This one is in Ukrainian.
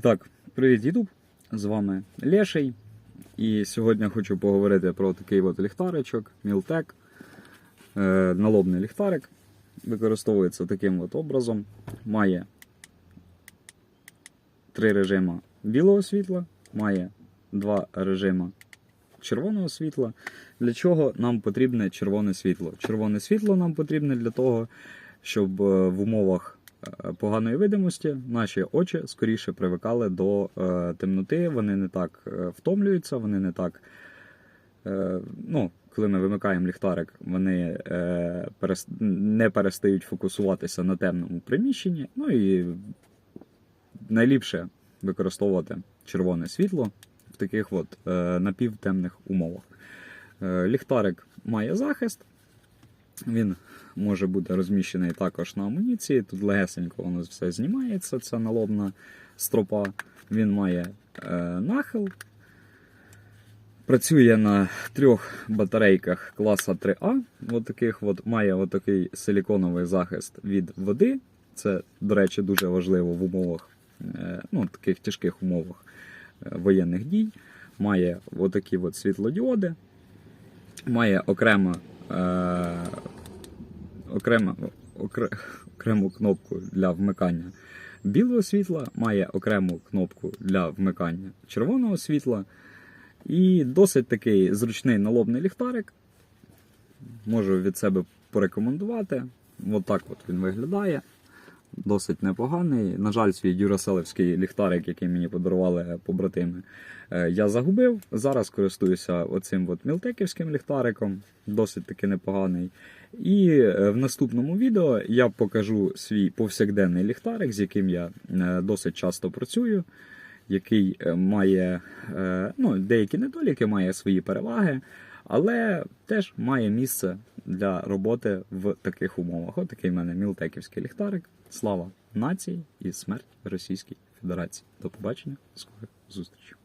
Так, привіт, Ютуб! З вами Леший. І сьогодні хочу поговорити про такий от ліхтаричок, Мілтек. Е, налобний ліхтарик. Використовується таким от образом. Має три режима білого світла, має два режима червоного світла. Для чого нам потрібне червоне світло? Червоне світло нам потрібне для того, щоб е, в умовах поганої видимості наші очі скоріше привикали до е, темноти, вони не так е, втомлюються, вони не так. Е, ну, коли ми вимикаємо ліхтарик, вони е, не перестають фокусуватися на темному приміщенні. Ну і найліпше використовувати червоне світло в таких от е, напівтемних умовах. Е, ліхтарик має захист, він може бути розміщений також на амуніції. Тут легесенько воно все знімається, це налобна стропа. Він має е, нахил. Працює на трьох батарейках класа 3А. От таких от, має отакий силіконовий захист від води. Це, до речі, дуже важливо в умовах, е, ну, таких тяжких умовах е, воєнних дій. Має отакі от світлодіоди, має окремо, окремо, окре, окрему кнопку для вмикання білого світла, має окрему кнопку для вмикання червоного світла. І досить такий зручний налобний ліхтарик. Можу від себе порекомендувати. От от він виглядає. Досить непоганий. На жаль, свій дюраселевський ліхтарик, який мені подарували побратими, е, я загубив. Зараз користуюся оцим от мілтеківським ліхтариком, досить таки непоганий. І е, в наступному відео я покажу свій повсякденний ліхтарик, з яким я е, досить часто працюю, який має ну, деякі недоліки, має свої переваги, але теж має місце для роботи в таких умовах. Ось такий в мене мілтеківський ліхтарик. Слава нації і смерть Російській Федерації. До побачення, скорих зустрічей.